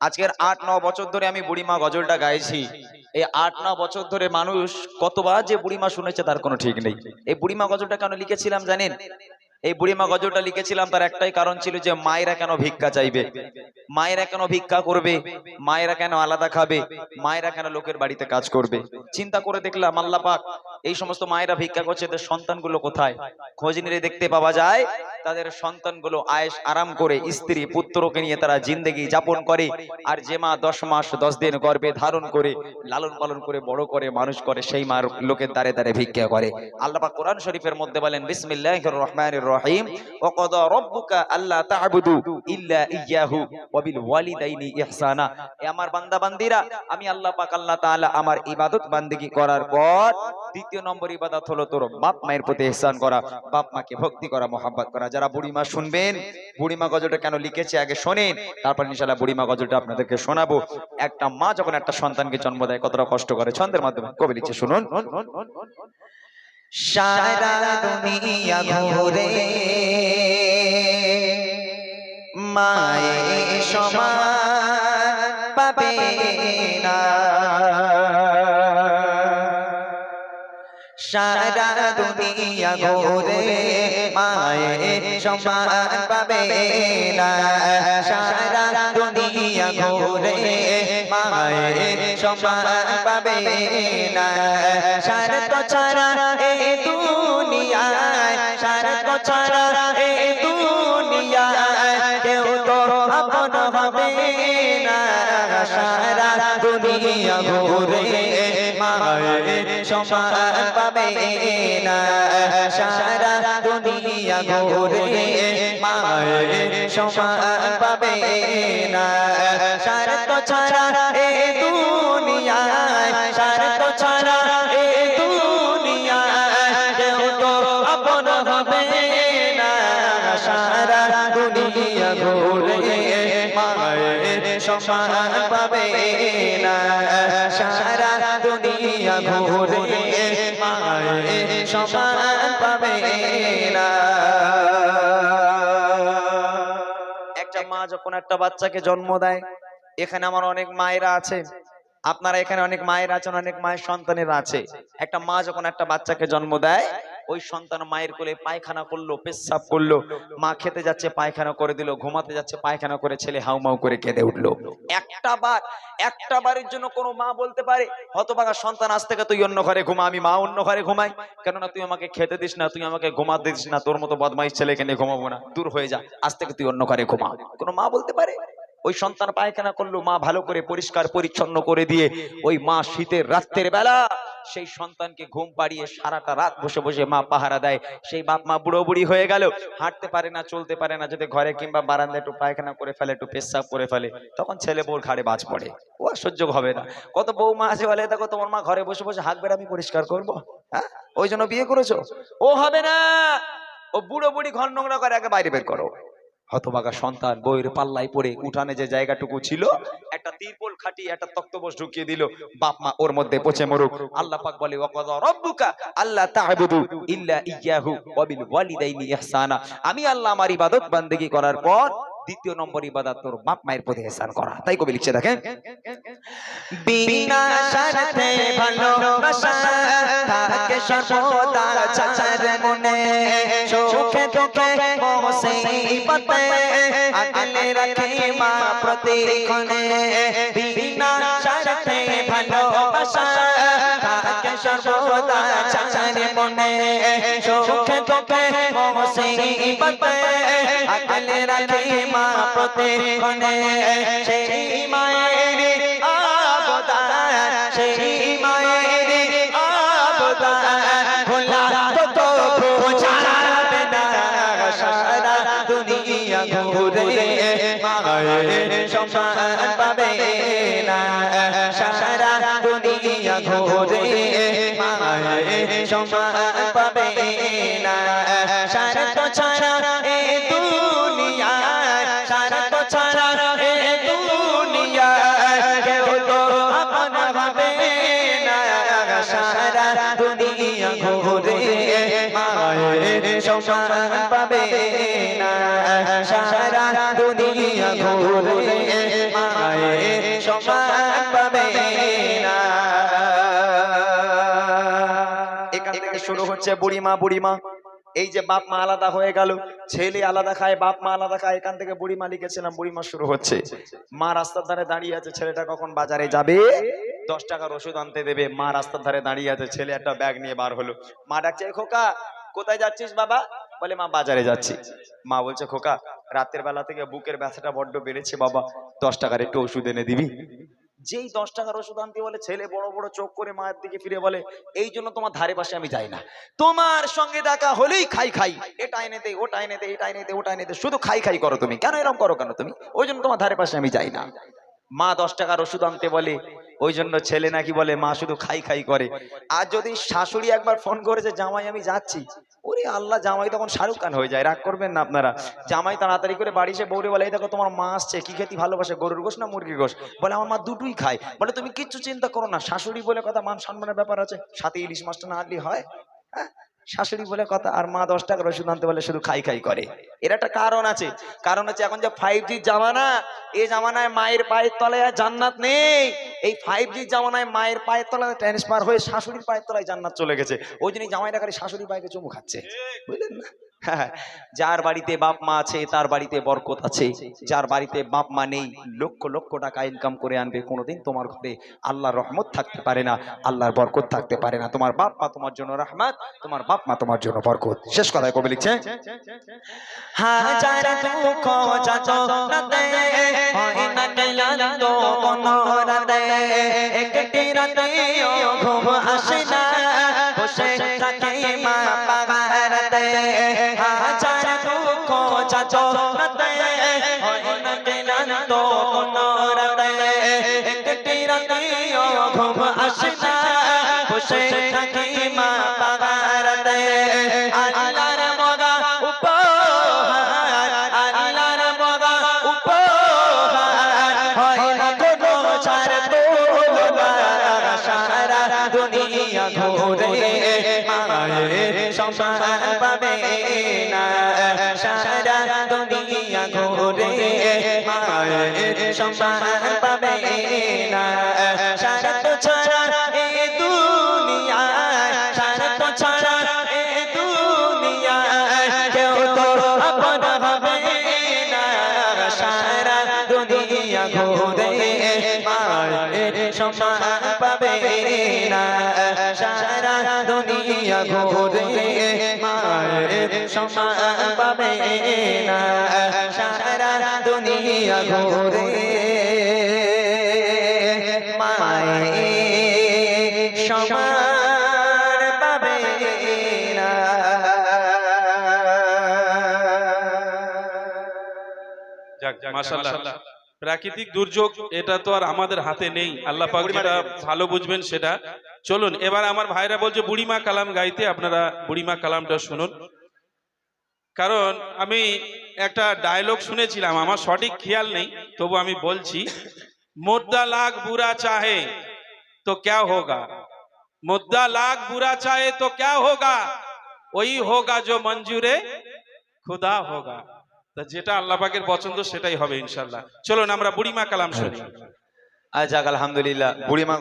আজকের আট ন বছর ধরে আমি বুড়িমা গজলটা গাইছি। এই আট ন বছর ধরে মানুষ কতবার যে বুড়িমা শুনেছে তার কোনো ঠিক নেই। এই বুড়িমা গজলটা কেন লিখেছিলাম জানেন? এই বুড়িমা গজলটা লিখেছিলাম তার একটাই কারণ ছিল যে মায়েরা কেন ভিক্ষা চাইবে? মায়েরা কেন ভিক্ষা করবে? মায়েরা কেন আলাদা খাবে? মায়েরা কেন লোকের বাড়িতে কাজ করবে? চিন্তা করে দেখলাম আল্লাহ পাক এই সমস্ত মায়েরা ভিক্ষা করছে, এদের সন্তানগুলো কোথায়? খোঁজ নিলে দেখতে পাওয়া যায়, তাদের সন্তানগুলো আয়েস আরাম করে স্ত্রী, পুত্রকে নিয়ে তারা জিন্দেগি যাপন করে, আর যে মা দশ মাস, দশ দিন গর্ভে ধারণ করে, লালন পালন করে, বড় করে, মানুষ করে, সেই মার লোকের দ্বারে দ্বারে ভিক্ষা করে। আল্লাহ কোরআন শরীফের মধ্যে বলেন, বিসমিল্লাহির রহমানির রহিম আমার বান্দা বান্দিরা আমি আল্লাহ পাক আল্লাহ আমার ইবাদত বান্দিগি করার পর দ্বিতীয় নম্বর ইবাদত হলো তোর বাপ মায়ের প্রতি ইহসান করা, বাপ মাকে ভক্তি করা, মোহাব্বত করা। যারা বুড়িমা শুনবেন, বুড়িমা গজলটা কেন লিখেছে আগে শোনেন, তারপর ইনশাআল্লাহ বুড়িমা গজলটা আপনাদেরকে শোনাবো। একটা মা যখন একটা সন্তানকে জন্ম দেয়, কতটা কষ্ট করে। ছন্দের মাধ্যমে কবি লিখছে, শুনুন। মায়ে সমান পাবে না। সারা দুনিয়া ঘুরে মায়ে সমান পাবে না সারা দুনিয়া ঘুরে মায়ে সমান পাবে না স্বার্থ ছাড়া এ দুনিয়ায় তো ছাড়া ঘুরে মায়ে সমান পাবে না। স্বার্থ ছাড়া এ দুনিয়ায় স্বার্থ ছাড়া এ দুনিয়ায় কেউ তো আপন হবে না। সারা দুনিয়া ঘুরে মায়ের সমান পাবে না। সারা দুনিয়া ঘুরে মায়ের সমান পাবে না। মা যখন একটা বাচ্চাকে জন্ম দেয়, এখানে আমার অনেক মায়েরা আছে। আপনারা এখানে অনেক মায়ের আছেন, অনেক মায়ের সন্তানের আছে। একটা মা যখন একটা বাচ্চাকে জন্ম দেয়, ওই সন্তান মায়ের কোলে পায়খানা করল, পেশাব করল। মা খেতে যাচ্ছে, পায়খানা করে দিল, ঘুমাতে যাচ্ছে, পায়খানা করে ছেলে হাউমাউ করে কেঁদে উঠল। একটা বার একটা বারের জন্য কোনো মা বলতে পারে, হতভাগা সন্তান, আজ থেকে তুই অন্য ঘরে ঘুমা, আমি মা অন্য ঘরে ঘুমাই। কেননা তুই আমাকে খেতে দিস না, তুই আমাকে ঘুমাতে দিস না, তোর মতো বদমাইশ ছেলেকে নিয়ে ঘুমাবো না। দূর হয়ে যা, আজ থেকে তুই অন্য ঘরে ঘুমা। কোনো মা বলতে পারে? ওই সন্তান পায়খানা করল, মা ভালো করে পরিষ্কার পরিচ্ছন্ন করে দিয়ে, ওই মা শীতের রাত্রের বেলা সেই সন্তানকে ঘুম পাড়িয়ে সারাটা রাত বসে বসে মা পাহারা দেয়। সেই বাপ মা বুড়ো বুড়ি হয়ে গেল। হাঁটতে পারে না, চলতে পারে না যদি ঘরে কিংবা বারান্দায় একটু পায়খানা করে ফেলে, একটু পেশাব করে ফেলে। তখন ছেলে বউর ঘাড়ে বাজ পড়ে। ও সহ্য হবে না। কত বউ মা আছে বলে, দেখো, তোমার মা ঘরে বসে বসে হাঁক আমি পরিষ্কার করব। হ্যাঁ? ওই জন্য বিয়ে করেছ? ও হবে না! ও বুড়ো বুড়ি ঘর নোংরা করে আগে বাইরে বের করো। হতবাগা সন্তান বইয়ের পাল্লায় পড়ে উঠানে যে জায়গাটুকু ছিল, একটা তিরপল খাটিয়ে, একটা তক্তবোস ঢুকিয়ে দিল। বাপ মা ওর মধ্যে পচে মরুক। আল্লাহ পাক বলে, ওয়াকাদা রাব্বুকা আল্লাহ তা'বুদু ইল্লা ইয়াহু ওয়া বিল ওয়ালিদাইনি ইহসানা। আমি আল্লাহ আমার ইবাদত বান্দেগি করার পর দ্বিতীয় নম্বর ইবাদত তোর বাপ মায়ের প্রতি ইহসান করা। তাই কবি লিখছে, দেখেন। বিনা স্বার্থে ভালোবাসা থাকে সর্বদা চাচার মনে সুখে দুঃখে মুসিবতে আগলে রাখে মা প্রতিক্ষণে বিনা স্বার্থে ভালোবাসা থাকে সর্বদা চাচার মনে সুখে দুঃখে মুসিবতে আগলে রাখে মা প্রতিক্ষণে সেই মায়ের আবদান সেই মায়ের ঘুরে মায়ের সম্মান পাবে না সারা দুনিয়া ঘুরে মায়ের সম্মান পাবে না সারা তো ছাড়া সারা দুনিয়া ঘুরে মায়ের সমান পাবে না। এখান থেকে শুরু হচ্ছে বুড়িমা বুড়িমা। এই যে বাপ মা আলাদা হয়ে গেল, ছেলে আলাদা খায়, বাপ মা আলাদা খায়, এখান থেকে বুড়ি মালিক বুড়িমা বুড়ি মা শুরু হচ্ছে। মা রাস্তার ধারে দাঁড়িয়ে আছে, ছেলেটা কখন বাজারে যাবে? দশ টাকার ওষুধ আনতে দেবে, মা রাস্তার ধারে দাঁড়িয়ে আছে, ছেলে একটা ব্যাগ নিয়ে বার হলো। মা ডাকছে খোকা, কোথায় যাচ্ছিস বাবা? বলে, মা, বাজারে যাচ্ছি। মা বলছে, খোকা, রাতের বেলা থেকে বুকের ব্যথাটা বড্ড বেড়েছে, বাবা। দশ টাকার একটু ওষুধ এনে দিবি? যেই দশ টাকার ওষুধ আনতে বলে, ছেলে বড় বড় চোখ করে মায়ের দিকে ফিরে বলে, এই জন্য তোমার ধারে পাশে আমি যাই না। তোমার সঙ্গে দেখা হলেই খাই খাই। এটা এনে দে, ওটা এনে দে, এটা এনে দে, ওটা এনে দে। শুধু খাই খাই করো তুমি। কেন এরকম করো কেন তুমি? ওই জন্য তোমার ধারে পাশে আমি যাই না। মা দশ টাকার ওষুধ আনতে বলে, ওই জন্য ছেলে নাকি বলে, মা, শুধু খাই খাই করে। আর যদি শাশুড়ি একবার ফোন করেছে, জামাই, আমি যাচ্ছি। ওরে আল্লাহ, জামাই তখন শাহরুখ খান হয়ে যায়। রাগ করবেন না আপনারা। জামাই তাড়াতাড়ি করে বাড়ি এসে বৌরে বলে, এই দেখো তোমার মা আসছে, কি খেতে ভালোবাসে, গরুর গোশ না মুরগির গোশ? বলে, আমার মা দুটোই খায়। বলে, তুমি কিচ্ছু চিন্তা করো না, শাশুড়ি বলে কথা মান সম্মানের ব্যাপার আছে। সাথে ইলিশ মাছটা না আনলি হয়? হ্যাঁ? শাশুড়ি বলে কথা, আর মা দশ টাকার ওষুধ আনতে বলে শুধু খাই খাই করে। এর একটা কারণ আছে। কারণ হচ্ছে এখন যে ফাইভ জি জামানা এই জামানায় মায়ের পায়ের তলায় আর জান্নাত নেই। এই ফাইভ জি জামানায় মায়ের পায়ের তলায় ট্রান্সফার হয়ে শাশুড়ির পায়ের তলায় জান্নাত চলে গেছে। ওই জন্য জামাই টাকারি শাশুড়ি পায়েকে চুমু খাচ্ছে। বুঝলেন না? যার বাড়িতে বাপ মা আছে, তার বাড়িতে বরকত আছে। যার বাড়িতে বাপ মা নেই, লক্ষ লক্ষ টাকা ইনকাম করে আনবে, কোনোদিন তোমার ঘরে আল্লাহর রহমত থাকতে পারে না, আল্লাহর বরকত থাকতে পারে না। তোমার বাপ মা তোমার জন্য রহমত, তোমার বাপ মা তোমার জন্য বরকত। শেষ কথায় কবে লিখছে হয় রাতে রাতে ঘুম আসে থাকে মা পাগারাতে হাজার ঘুম আসে না থাকে মা পাগারাতে আল্লাহর মগা উপহার, আল্লাহর মগা উপহার। হয় না কোনো তোলা সারা দুনিয়া ঘুরে মায়ের সম্মান পাবে না। সারা দুনিয়া ঘুরে মায়ের সম্মান পাবে না। ঘুরে মায়ের সম্মান পাবে না সারা দুনিয়া ঘুরে মায়ের সম্মান পাবে না সারা দুনিয়া ঘুরে মায়ের সম্মান পাবে না যাক মাশাআল্লাহ। প্রাকৃতিক দুর্যোগ এটা তো আর আমাদের হাতে নেই। আল্লাহ পাক যেটা ভালো বুঝবেন সেটা। চলুন এবার আমার ভাইরা বলছে বুড়িমা কালাম গাইতে আপনারা বুড়িমা কালামটা শুনুন। কারণ আমি একটা ডায়লগ শুনেছিলাম আমার সঠিক খেয়াল নেই তবু আমি বলছি মুদ্দা লাখ বুড়া চাহে তো ক্যা হোগা? মুদ্দা লাখ বুড়া চাহে তো ক্যা হোগা? ওই হোগা जो মঞ্জুরে খুদা হোগা। তা যেটা আল্লাহ পাকের পছন্দ সেটাই হবে ইনশাল্লাহ চলুন আমরা বুড়িমা কালাম শুনি। আজ আলহামদুলিল্লাহ, বুড়িমা